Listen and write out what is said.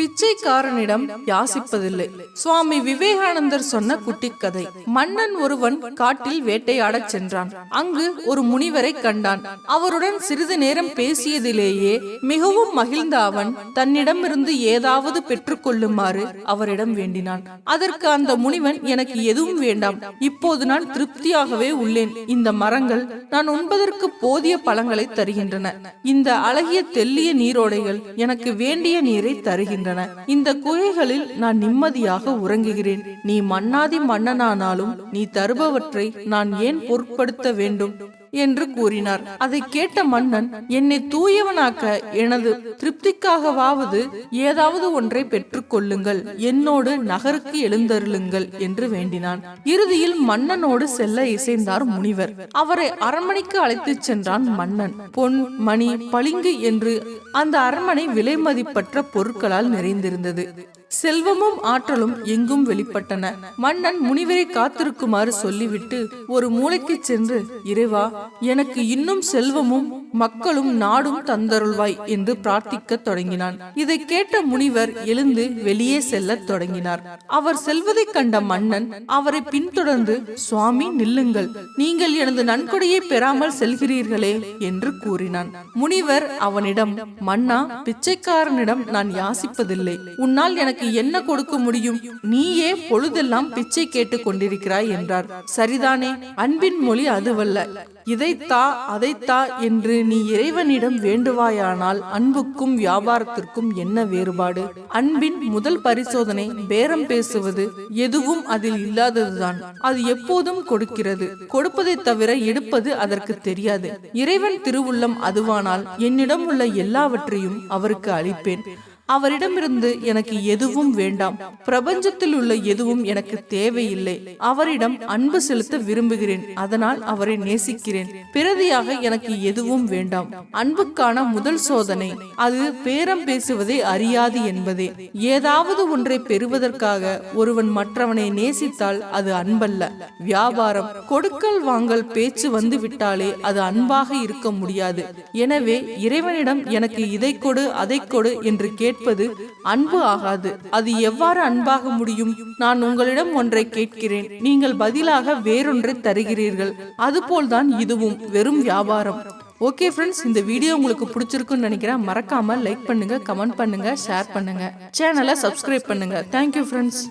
பிச்சைக்காரனிடம் யாசிப்பதில்லை. சுவாமி விவேகானந்தர் சொன்ன குட்டி கதை மன்னன் ஒருவன் காட்டில் வேட்டையாடச் சென்றான். அங்கு ஒரு முனிவரை கண்டான். அவருடன் சிறிது நேரம் பேசியதிலேயே மிகவும் மகிழ்ந்த அவன் தன்னிடமிருந்து ஏதாவது பெற்றுக்கொள்ளுமாறு அவரிடம் வேண்டினான். அதற்கு அந்த முனிவன் எனக்கு எதுவும் வேண்டாம். இப்போது நான் திருப்தியாகவே உள்ளேன். இந்த மரங்கள் நான் உண்பதற்கு போதிய பழங்களை தருகின்றன. இந்த அழகிய தெல்லிய நீரோடைகள் எனக்கு வேண்டிய நீரை தருகின்றன. இந்த குகைகளில் நான் நிம்மதியாக உறங்குகிறேன். நீ மன்னாதி மன்னனானாலும் நீ தருபவற்றை நான் ஏன் பொருட்படுத்த வேண்டும்? என்று கூறினார். அதை கேட்ட மன்னன் என்னை தூயவனாக்க எனது திருப்திக்காகவாவது ஏதாவது ஒன்றை பெற்றுக் கொள்ளுங்கள். என்னோடு நகருக்கு எழுந்தருளுங்கள் என்று வேண்டினான். இறுதியில் மன்னனோடு செல்ல இசைந்தார் முனிவர். அவரை அரண்மனைக்கு அழைத்துச் சென்றான் மன்னன். பொன் மணி பளிங்கு என்று அந்த அரண்மனை விலை மதிப்பற்ற பொருட்களால் நிறைந்திருந்தது. செல்வமும் ஆற்றலும் எங்கும் வெளிப்பட்டன. மன்னன் முனிவரை காத்திருக்குமாறு சொல்லிவிட்டு ஒரு மூளைக்கு சென்று இறைவா எனக்கு இன்னும் செல்வமும் மக்களும் நாடும் தந்தருள்வாய் என்று பிரார்த்திக்க தொடங்கினான். இதை கேட்ட முனிவர் எழுந்து வெளியே செல்லத் தொடங்கினார். அவர் செல்வதைக் கண்ட மன்னன் அவரை பின்தொடர்ந்து சுவாமி நில்லுங்கள். நீங்கள் எனது நன்கொடையை பெறாமல் செல்கிறீர்களே என்று கூறினான். முனிவர் அவனிடம் மன்னா பிச்சைக்காரனிடம் நான் யாசிப்பதில்லை. உன்னால் எனக்கு என்ன கொடுக்க முடியும்? நீயே பொழுதெல்லாம் பிச்சை கேட்டுக் கொண்டிருக்கிறாய்? என்றார். சரிதானே அன்பின் மொழி அதுவல்ல. இதைத்தா அதைத்தா என்று நீ இறைவனிடம் வேண்டுவாயானால் அன்புக்கும் வியாபாரத்திற்கும் என்ன வேறுபாடு? அன்பின் முதல் பரிசோதனை பேரம் பேசுவது எதுவும் அதில் இல்லாததுதான். அது எப்போதும் கொடுக்கிறது. கொடுப்பதை தவிர எடுப்பது அதற்கு தெரியாது. இறைவன் திருவுள்ளம் அதுவானால் என்னிடம் உள்ள எல்லாவற்றையும் அவருக்கு அளிப்பேன். அவரிடமிருந்து எனக்கு எதுவும் வேண்டாம். பிரபஞ்சத்தில் உள்ள எதுவும் எனக்கு தேவையில்லை. அவரிடம் அன்பு செலுத்த விரும்புகிறேன். அதனால் அவரை நேசிக்கிறேன். பிரதியாக எனக்கு எதுவும் வேண்டாம். அன்புக்கான முதல் சோதனை அது பேரம் பேசுவதை அறியாது என்பதே. ஏதாவது ஒன்றை பெறுவதற்காக ஒருவன் மற்றவனை நேசித்தால் அது அன்பல்ல. வியாபாரம் கொடுக்கல் வாங்கல் பேச்சு வந்து விட்டாலே அது அன்பாக இருக்க முடியாது. எனவே இறைவனிடம் எனக்கு இதை கொடு அதை கொடு என்று கேட்டு கேட்பது அன்பு ஆகாது. அது எவ்வாறு அன்பாக முடியும்? நான் உங்களிடம் ஒன்றை கேட்கிறேன். நீங்கள் பதிலாக வேறொன்றை தருகிறீர்கள். அதுபோல்தான் இதுவும் வெறும் வியாபாரம். ஓகே ஃப்ரெண்ட்ஸ் இந்த வீடியோ உங்களுக்கு பிடிச்சிருக்குன்னு நினைக்கிறேன். மறக்காம லைக் பண்ணுங்க கமெண்ட் பண்ணுங்க ஷேர் பண்ணுங்க. சேனலை சப்ஸ்கிரைப் பண்ணுங்க. Thank you friends